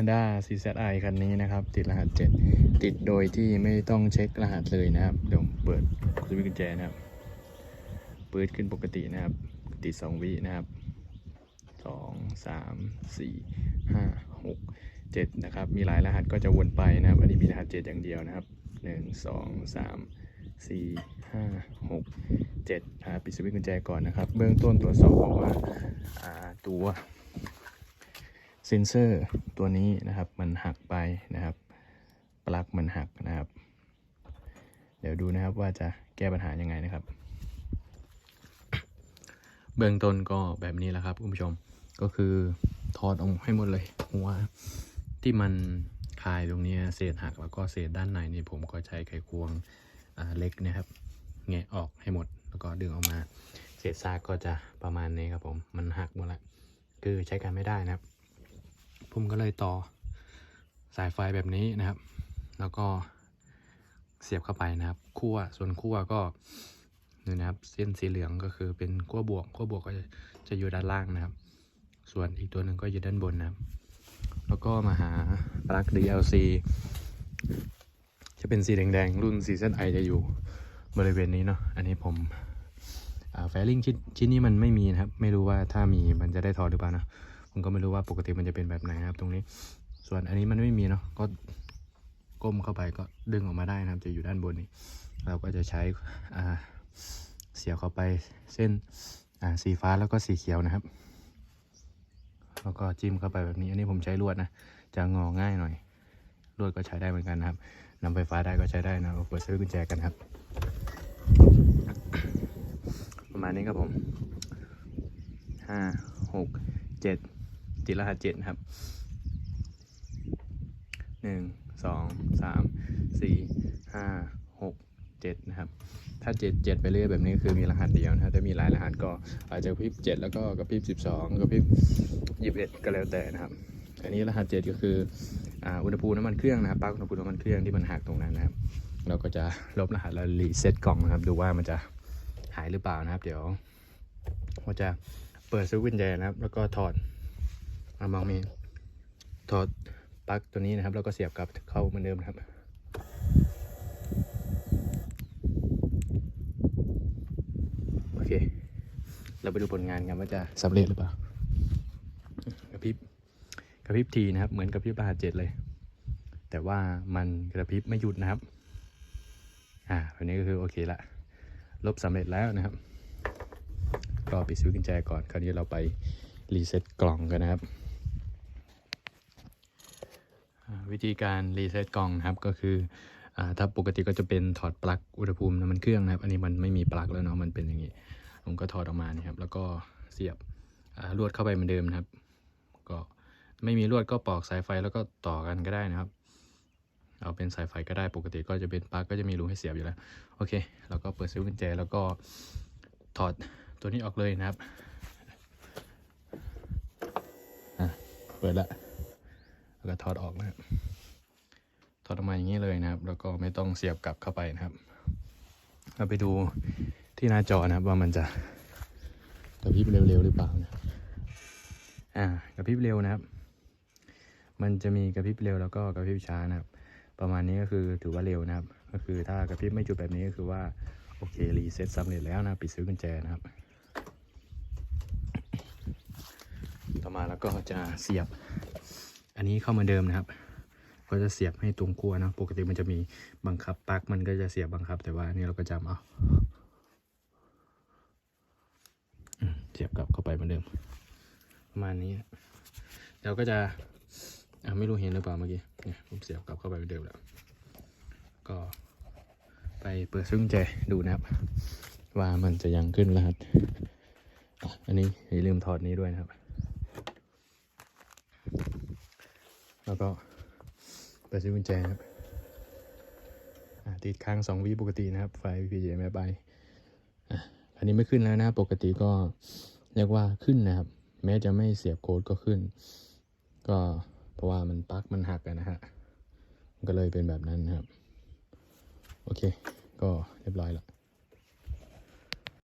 Honda CZI คันนี้นะครับ ติดรหัส 7 ติดโดยที่ไม่ต้องเช็ครหัสเลยนะครับเดี๋ยวเปิดสวิตช์กุญแจนะครับเปิดขึ้นปกตินะครับ ติด 2 วินะครับ 2 3 4 5 6 7 นะครับ มีหลายรหัสก็จะวนไปนะครับ อันนี้มีรหัส 7 อย่างเดียวนะครับ 1 2 3 4 5 6 7อ่าปิดสวิตช์กุญแจก่อนนะครับ เบื้องต้นตรวจสอบบอกว่าตัว เซนเซอร์ตัวนี้นะครับมันหักไปนะครับ ปลั๊กมันหักนะครับ เดี๋ยวดูนะครับว่าจะแก้ปัญหายังไงนะครับ เบื้องต้นก็แบบนี้แหละครับคุณผู้ชมก็คือถอดออกให้หมดเลยหัวที่มันคายตรงนี้เศษหักแล้วก็เศษด้านในนี่ผมก็ใช้ไขควงเล็กนะครับแงะออกให้หมดแล้วก็ดึงออกมา เศษซากก็จะประมาณนี้ครับผมมันหักหมดแล้วคือใช้การไม่ได้นะครับ ผมก็เลยต่อสายไฟแบบนี้นะครับ แล้วก็เสียบเข้าไปนะครับขั้วส่วนขั้วก็นี่นะครับ เส้นสีเหลืองก็คือเป็นขั้วบวกขั้วบวกก็จะอยู่ด้านล่างนะครับ ส่วนอีกตัวหนึ่งก็อยู่ด้านบนนะครับ แล้วก็มาหาปลั๊ก DLC จะเป็นสีแดงๆ รุ่น CZI จะอยู่บริเวณนี้เนาะอันนี้ผมแฟลิงชิ้นชิ้นนี้มันไม่มีนะครับ ไม่รู้ว่าถ้ามีมันจะได้ถอดหรือเปล่านะ ผมก็ไม่รู้ว่าปกติมันจะเป็นแบบไหนนะครับ ตรงนี้ ส่วนอันนี้มันไม่มีเนาะก็ก้มเข้าไปก็ดึงออกมาได้นะครับ จะอยู่ด้านบนนี้ เราก็จะใช้อ่าเสียบเข้าไปเส้นอ่าสีฟ้าแล้วก็สีเขียวนะครับ แล้วก็จิ้มเข้าไปแบบนี้อันนี้ผมใช้ลวดนะจะงอง่ายหน่อยลวดก็ใช้ได้เหมือนกันนะครับนำไฟฟ้าได้ก็ใช้ได้นะเราเปิดซื้อกุญแจกันครับ ประมาณนี้ครับผมห้าหกเจ็ด ติดรหัสเจ็ดครับหนึ่งสองสามสี่ห้าหกเจ็ดนะครับ ถ้าเจ็ดเจ็ดไปเรื่อยแบบนี้คือมีรหัสเดียวนะถ้ามีหลายรหัสก็อาจจะพริบเจ็ดแล้วก็กระพริบสิบสองกระพริบยี่สิบเอ็ดก็แล้วแต่นะครับ อันนี้รหัสเจ็ดก็คืออ่าอุณหภูมิน้ำมันเครื่องนะครับปลั๊กอุณหภูมิน้ำมันเครื่องที่มันหักตรงนั้นนะครับ เราก็จะลบรหัสแล้วรีเซ็ตกล่องนะครับ ดูว่ามันจะหายหรือเปล่านะครับ เดี๋ยวเราจะเปิดสวิตช์แจนะครับ แล้วก็ถอด มามองมีถอดปลั๊กตัวนี้นะครับ แล้วก็เสียบกลับเข้าเหมือนเดิมนะครับโอเค เราไปดูผลงานกันว่าจะสำเร็จหรือเปล่ากระพริบกระพริบทีนะครับ เหมือนกระพริบรหัสเจ็ดเลย แต่ว่ามันกระพริบไม่หยุดนะครับ อ่าวันนี้ก็คือโอเคละลบสำเร็จแล้วนะครับ ก็ปิดสวิตช์กุญแจก่อน คราวนี้เราไปรีเซ็ตกล่องกันนะครับอ่า วิธีการรีเซ็ตกล่องครับก็คืออถ้าปกติก็จะเป็นถอดปลั๊กอุณหภูมิน้ำมันเครื่องนะครับ อันนี้มันไม่มีปลั๊กแล้วเนาะมันเป็นอย่างนี้ ผมก็ถอดออกมานี่ครับ แล้วก็เสียบลวดเข้าไปเหมือนเดิมนะครับ ก็ไม่มีลวดก็ปอกสายไฟแล้วก็ต่อกันก็ได้นะครับ เอาเป็นสายไฟก็ได้ปกติก็จะเป็นปลั๊กก็จะมีรูให้เสียบอยู่แล้วโอเคเราก็เปิดซื้อกุญแจแล้วก็ถอดตัวนี้ออกเลยนะครับอะเปิดละ แล้วก็ถอดออกนะครับถอดออกมาอย่างนี้เลยนะครับ แล้วก็ไม่ต้องเสียบกลับเข้าไปนะครับ เราไปดูที่หน้าจอนะครับว่ามันจะกระพริบเร็วๆหรือเปล่านะอ่ากระพริบเร็วนะครับ มันจะมีกระพริบเร็วแล้วก็กระพริบช้านะครับ ประมาณนี้ก็คือถือว่าเร็วนะครับ ก็คือถ้ากระพริบไม่จุดแบบนี้ก็คือว่าโอเครีเซ็ตสำเร็จแล้วนะปิดซื้อกุญแจนะครับ ต่อมาแล้วก็จะเสียบ อันนี้เข้ามาเดิมนะครับ ก็จะเสียบให้ตรงขั้วนะ ปกติมันจะมีบังคับปลั๊กมันก็จะเสียบบังคับ แต่ว่านนี่เราก็จำเอาเสียบกลับเข้าไปเหมือนเดิม ประมาณนี้เราก็จะไม่รู้เห็นหรือเปล่าเมื่อกี้เนี่ยผมเสียบกลับเข้าไปเหมือนเดิมแล้ว ก็ไปเปิดซึ่งแจดูนะครับ ว่ามันจะยังขึ้นรหัสอันนี้อย่าลืมถอดนี้ด้วยนะครับ แล้วก็เปิดซึ่งกุญแจครับติดค้างสองวิปกตินะครับ ไฟ PGM ไปอะอันนี้ไม่ขึ้นแล้วนะปกติก็เรียกว่าขึ้นนะครับ แม้จะไม่เสียบโค้ดก็ขึ้น ก็เพราะว่ามันปลั๊กมันหักนะฮะมันก็เลยเป็นแบบนั้นนะครับ โอเค ก็เรียบร้อยแล้ว